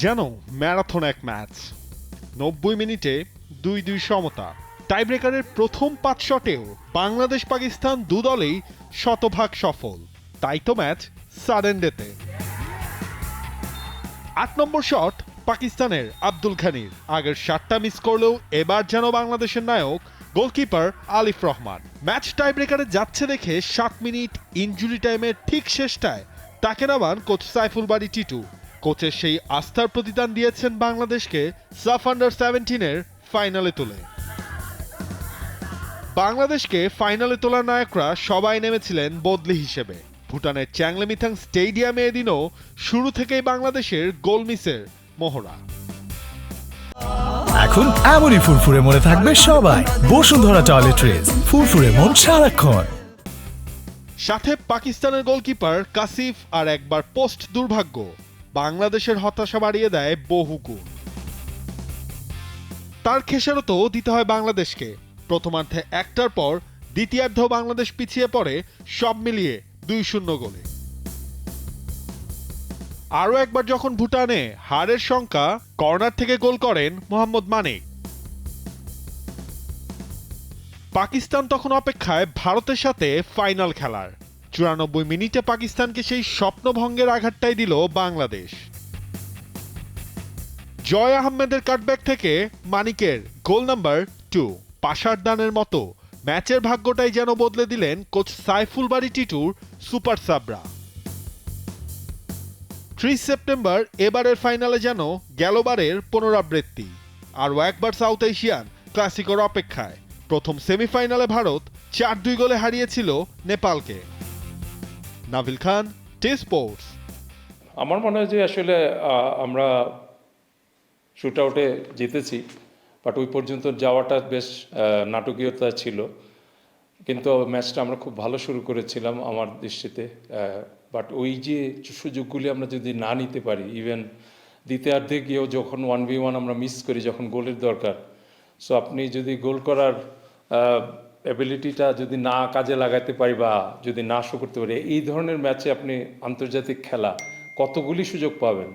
যেন ম্যারাথন এক ম্যাচ। নব্বই মিনিটে দুই দুই সমতা। টাইব্রেকারের প্রথম পাঁচ শটেও বাংলাদেশ পাকিস্তান দুদলেই শতভাগ সফল। তাই তো ম্যাচ সাডেন ডেতে। আট নম্বর শট পাকিস্তানের আব্দুল খানির আগের সাতটা মিস করলেও এবার যেন বাংলাদেশের নায়ক, গোলকিপার আলিফ রহমান। ম্যাচ টাইব্রেকারে যাচ্ছে দেখে সাত মিনিট ইনজুরি টাইমের ঠিক শেষটায় তাকে নামান কোচ সাইফুল বাড়ি টিটু। কোচের সেই আস্থার প্রতিদান দিয়েছেন বাংলাদেশকে সাফ আন্ডার সেভেন্টিনের ফাইনালে তুলে। বাংলাদেশকে ফাইনালে তোলা নায়করা সবাই নেমেছিলেন বদলি হিসেবে। ভুটানের চ্যাংলেমিথাং স্টেডিয়ামে এদিনও শুরু থেকেই বাংলাদেশের গোল মিসের মোহরা। এখন এমনই ফুরফুরে মনে থাকবে সবাই। বসুন্ধরা টয়লেট্রিজ ফুরফুরে মন সারাক্ষণ। সাথে পাকিস্তানের গোলকিপার কাসিফ আর একবার পোস্ট দুর্ভাগ্য। বাংলাদেশের হতাশা বাড়িয়ে দেয় বহু গুণ। তার খেসারতও দিতে হয় বাংলাদেশকে। প্রথমার্ধে একটার পর দ্বিতীয়ার্ধ বাংলাদেশ পিছিয়ে পড়ে সব মিলিয়ে দুই শূন্য গোলে। আরও একবার যখন ভুটানে হারের সংখ্যা কর্নার থেকে গোল করেন মোহাম্মদ মানিক। পাকিস্তান তখন অপেক্ষায় ভারতের সাথে ফাইনাল খেলার। চুরানব্বই মিনিটে পাকিস্তানকে সেই স্বপ্নভঙ্গের আঘাতটাই দিল বাংলাদেশ। জয় আহমেদের কাটব্যাক থেকে মানিকের গোল নাম্বার টু পাশার দানের মতো ম্যাচের ভাগ্যটাই যেন বদলে দিলেন কোচ সাইফুল বাড়ি টিটুর সুপার সাবরা। ত্রিশ সেপ্টেম্বর এবারের ফাইনালে যেন গেলবারের পুনরাবৃত্তি। আরও একবার সাউথ এশিয়ান ক্লাসিকর অপেক্ষায়। প্রথম সেমিফাইনালে ভারত চার দুই গোলে হারিয়েছিল নেপালকে। নাভিল খান, টি স্পোর্টস। আমার মনে হয় যে আসলে আমরা শুট আউটে জিতেছি, বাট ওই পর্যন্ত যাওয়াটা বেশ নাটকীয়তা ছিল। কিন্তু ম্যাচটা আমরা খুব ভালো শুরু করেছিলাম আমার দৃষ্টিতে বাট ওই যে সুযোগগুলি আমরা যদি না নিতে পারি, ইভেন দ্বিতীয়ার্ধে গিয়েও যখন ওয়ান বি ওয়ান আমরা মিস করি, যখন গোলের দরকার, সো আপনি যদি গোল করার অ্যাবিলিটিটা যদি না কাজে লাগাতে পারি বা যদি না শো করতে পারি এই ধরনের ম্যাচে আপনি আন্তর্জাতিক খেলা কতগুলি সুযোগ পাবেন?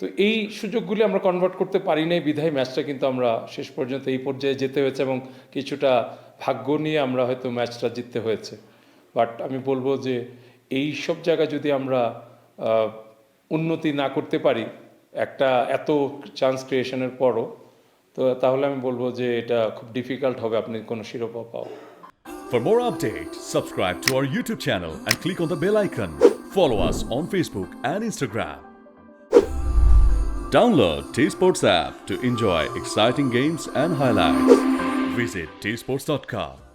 তো এই সুযোগগুলি আমরা কনভার্ট করতে পারি নাই, বিধায় ম্যাচটা কিন্তু আমরা শেষ পর্যন্ত এই পর্যায়ে যেতে হয়েছে এবং কিছুটা ভাগ্য নিয়ে আমরা হয়তো ম্যাচটা জিততে হয়েছে। বাট আমি বলব যে এই সব জায়গায় যদি আমরা উন্নতি না করতে পারি, একটা এত চান্স ক্রিয়েশনের পরও তো তাহলে আমি বলব যে এটা খুব ডিফিকাল্ট হবে আপনি কোনো শিরোপা পাওয়া For more update, subscribe to our YouTube channel and click on the bell icon. Follow us on Facebook and Instagram. Download T Sports app to enjoy exciting games and highlights. Visit tsports.com.